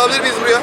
alabilir miyiz buraya?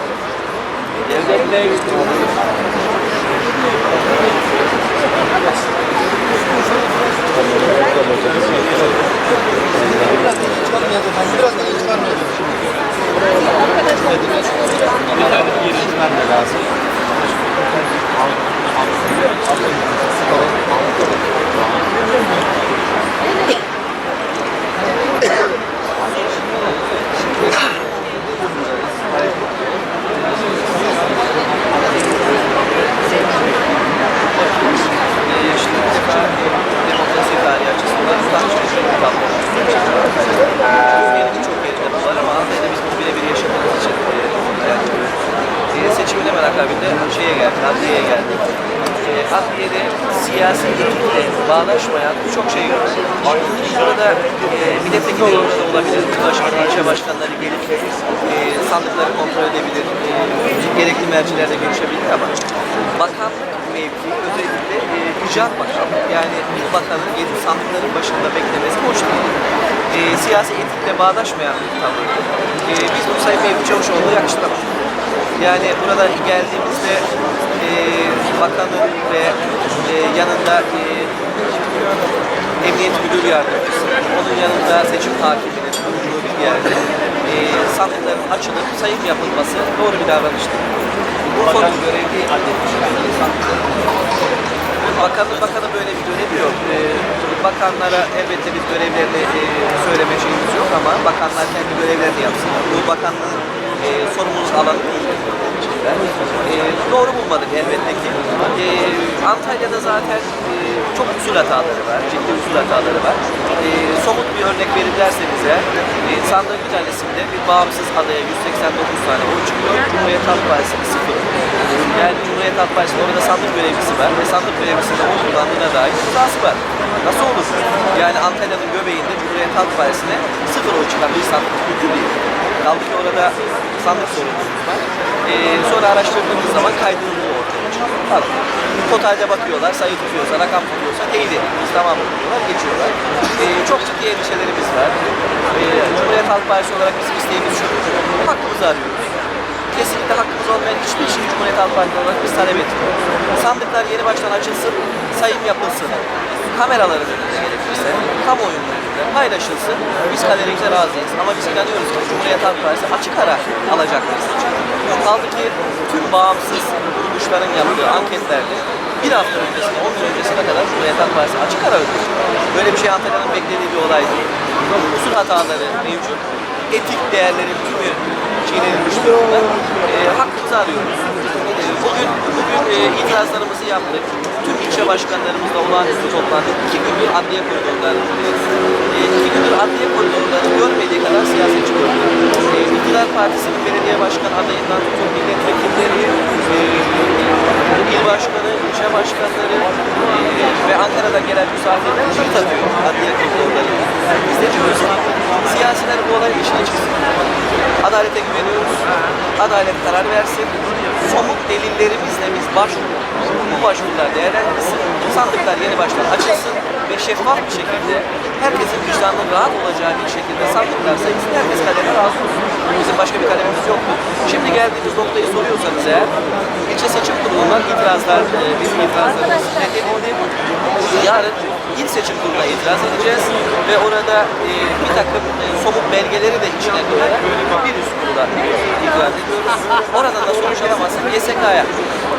Şimdi demokrasi tarihi açısından tartışmalı bir tablo. Türkiye'nin birçok yerinde bu var ama Antalya'da biz bunu birebir yaşadığımız için e, hayal ediyoruz. E, seçimin hemen akabinde şeye geldik, adliyeye geldik. E, adliyede siyasi etikle bağdaşmayan birçok şey var. Burada e, milletvekilleri orada olabilir, il başkanı, ilçe başkanları gelip e, sandıkları kontrol edebilir, e, gerekli mercilerle görüşebilir ama bakanlık mevki özellikle e, icraat bakanlığı yani bakanın gelip sandıkların başında beklemesi hoş değil. E, siyasi etikle bağdaşmayan bir tavır. E, biz bu Sayın Mevlüt Çavuşoğlu'na yakıştıramadık. Yani burada geldiğimizde e, bakanın ve e, yanında e, Emniyet Müdür Yardımcısı, onun yanında seçim takibinin bulunduğu bir yerde e, sandıkların açılıp sayım yapılması doğru bir davranış değil. Bu konu görevli Bakanın bakanın böyle bir görevi yok. E, bakanlara elbette biz görevlerini e, söyleme şeyimiz yok ama bakanlar kendi görevlerini yapsınlar. Bu bakanlığın e, sorumluluk alanı değil. E, doğru bulmadık elbette ki. E, Antalya'da zaten e, çok usul hataları var, ciddi usul hataları var. E, somut bir örnek verirlerse bize, e, sandığın bir tanesinde bir bağımsız adaya 189 tane oy çıkıyor, Cumhuriyet Halk Partisi'nin sıfır. Yani Cumhuriyet Halk Partisi'nin orada sandık görevlisi var ve sandık görevlisinin oy kullandığına dair imzası var. Nasıl olur? Yani Antalya'nın göbeğinde Cumhuriyet Halk Partisi'ne sıfır oy çıkan bir sandık mümkün değil. Kaldı ki orada sandık sorumluluğumuz var. Ee, sonra araştırdığımız zaman kaydırıldığı ortaya çıkıyor. Tamam. Totalde bakıyorlar, sayı tutuyorsa, rakam tutuyorsa teyit ediyoruz. Tamam diyorlar, geçiyorlar. Ee, çok ciddi endişelerimiz var. Ee, Cumhuriyet Halk Partisi olarak bizim isteğimiz şu. Hakkımızı arıyoruz. Kesinlikle hakkımız olmayan hiçbir şeyi Cumhuriyet Halk Partisi olarak biz talep etmiyoruz. Sandıklar yeni baştan açılsın, sayım yapılsın. Kameraların önünde gerekirse, kamuoyunun önünde paylaşılsın. Biz kaderimize razıyız. Ama biz inanıyoruz ki Cumhuriyet Halk Partisi açık ara alacaktır seçim. Kaldı ki tüm bağımsız kuruluşların yaptığı anketlerde bir hafta öncesine, 10 gün öncesine kadar Cumhuriyet Halk Partisi açık ara ödeyecek. Böyle bir şey Antalya'nın beklediği bir olay değil. Usul hataları mevcut. Etik değerlerin tümü çiğnenilmiş durumda. E, hakkımızı arıyoruz. Bugün bugün e, itirazlarımızı yaptık. Tüm ilçe başkanlarımızla olağanüstü toplandık. İki gündür adliye koridorlarındayız. E, iki gündür adliye koridorları görmediği kadar siyasetçi gördük. E, İktidar Partisi'nin belediye başkan adayından tutun milletvekilleri, e, il başkanı, ilçe başkanları Ankara'dan gelen misafirler tweet atıyor adliye koridorlarında. Biz de diyoruz siyasiler bu olayın içine çıksın. Adalete güveniyoruz. Adalet karar versin. Somut delillerimizle biz başvururuz. Bu başvurular değerlendirilsin. Sandıklar yeni baştan açılsın ve şeffaf bir şekilde herkesin vicdanının rahat olacağı bir şekilde sandıklar sayılsın. Herkes kadere razı olsun. Bizim başka bir kalemimiz yoktu. Şimdi geldiğimiz noktayı soruyorsanız eğer ilçe seçim kurulundan itirazlar, e, bizim itirazlarımız reddedildi. Yarın il seçim kuruluna itiraz edeceğiz ve orada e, bir takım e, somut belgeleri de içine koyarak bir üst kurula itiraz ediyoruz. Oradan da sonuç alamazsak YSK'ya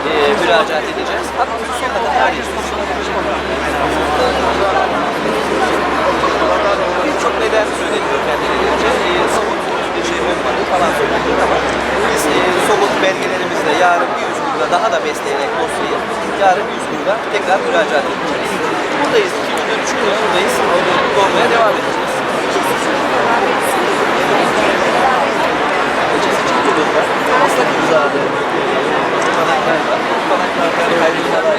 e, müracaat edeceğiz. Hakkımızı sonuna kadar arayacağız. Birçok neden söyleniyor kendilerince. E, somut bir şey olmadı falan söyleniyor ama biz e, somut belgelerimizle yarın bir kurula daha da besleyerek dosyayı yarın bir üst kurula tekrar müracaat edeceğiz. Buradayız. İki gündür, üç gündür buradayız. Burada olmaya devam edeceğiz. İlçe seçim kurulunda maslak imzalı tutanaklar var. Bu tutanaklardan kaybedilen de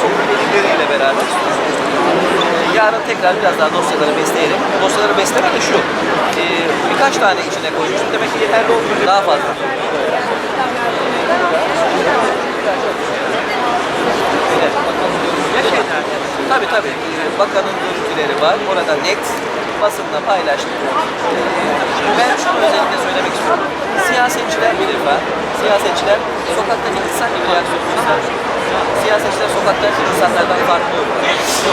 somut delilleriyle beraber Ee, yarın tekrar biraz daha dosyaları besleyerek, dosyaları besleme de şu, e, birkaç tane içine koymuşum, demek ki yeterli olmuyor, daha fazla. Tabii tabii. Bakanın görüntüleri var. Orada net basında paylaştık. Ben şunu özellikle söylemek istiyorum. Siyasetçiler bir defa, siyasetçiler sokaktaki insan gibi reaksiyon gösteriyor. Siyasetçiler sokaktaki insanlardan farklı olmalı.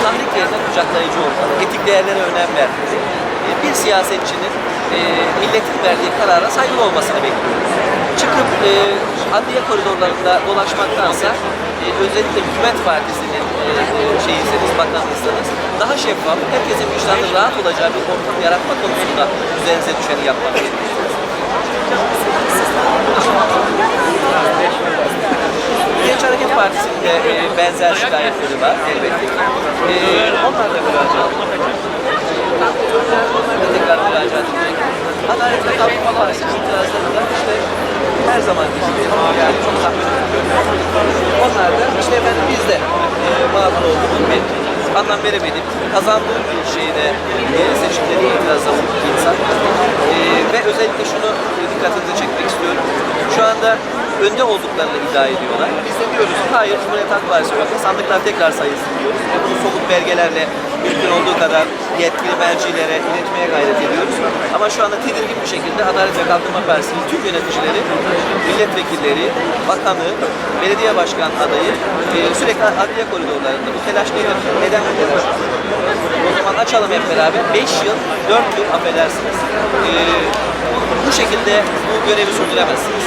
Tahrik yerine kucaklayıcı olmalı. Etik değerlere önem vermeli. Ee, Bir siyasetçinin e, milletin verdiği karara saygılı olmasını bekliyoruz. Çıkıp e, adliye koridorlarında dolaşmaktansa e, özellikle hükümet partisinin e, e, şeyiyseniz, bakanlıysanız daha şeffaf, herkesin vicdanı rahat olacağı bir ortam yaratma konusunda üzerinize düşeni yapmak gerekiyor. Genç Hareket Partisi'nin de e, benzer şikayetleri var elbette. E, onlar da müracaat Onlar da tekrar müracaat edecek. Adalet ve Kalkınma Partisi'nin itirazları da işte her zaman gibi yani çok ediyorum. Onlar da işte efendim biz de e, mağdur olduğumuz bir anlam veremedik. Kazandığım bir şeyde e, seçimleri bulundu insan. E, ve özellikle şunu dikkatinizi çekmek istiyorum. Şu anda önde olduklarını iddia ediyorlar. Biz de diyoruz hayır Cumhuriyet Halk Partisi yok. Sandıklar tekrar sayılsın diyoruz. Ve bunu somut belgelerle mümkün olduğu kadar yetkili mercilere iletmeye gayret ediyoruz. Ama şu anda tedirgin bir şekilde Adalet ve Kalkınma Partisi'nin tüm yöneticileri, milletvekilleri, bakanı, belediye başkan adayı e, sürekli adliye koridorlarında. Bu telaş nedir? Neden bu? O zaman açalım hep beraber. 5 yıl, 4 yıl affedersiniz. E, bu şekilde bu görevi sürdüremezsiniz.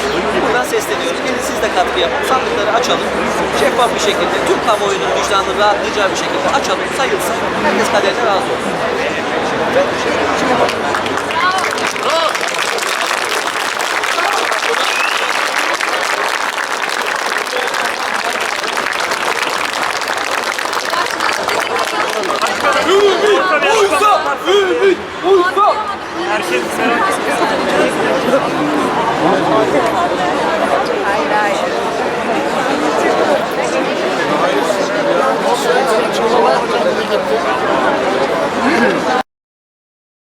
Buradan sesleniyoruz. Gelin siz de katkı yapın. Sandıkları açalım. Şeffaf bir şekilde, tüm kamuoyunun vicdanını rahatlayacağı bir şekilde açalım, sayılsın. Herkes kaderine razı olsun. Herkes merak ediyor.